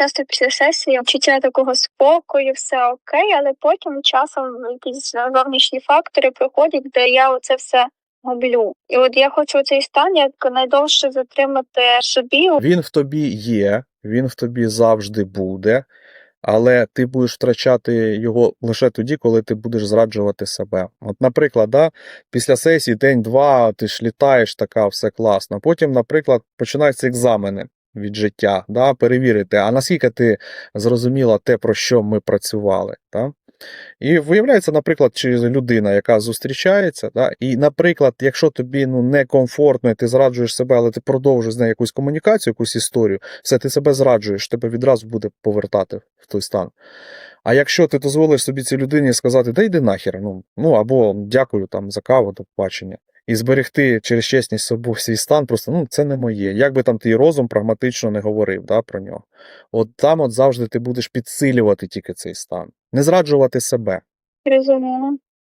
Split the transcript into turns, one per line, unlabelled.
часто після сесії відчуття такого спокою, все окей, але потім часом якісь зовнішні фактори приходять, де я оце все гублю. І от я хочу цей стан як найдовше затримати собі.
Він в тобі є, він в тобі завжди буде, але ти будеш втрачати його лише тоді, коли ти будеш зраджувати себе. От, наприклад, да, після сесії день-два ти ж літаєш, така все класно. Потім, наприклад, починаються екзамени від життя, да, перевірити, а наскільки ти зрозуміла те, про що ми працювали. Да? І виявляється, наприклад, чи людина, яка зустрічається, да, і, наприклад, якщо тобі ну, некомфортно, і ти зраджуєш себе, але ти продовжуєш з нею якусь комунікацію, якусь історію, все, ти себе зраджуєш, тебе відразу буде повертати в той стан. А якщо ти дозволиш собі цій людині сказати, да йди нахер, ну, ну або дякую там за каву, до побачення. І зберегти через чесність собою свій стан, просто ну це не моє. Як би там твій розум прагматично не говорив да, про нього. От там от завжди ти будеш підсилювати тільки цей стан, не зраджувати себе.
Розумію.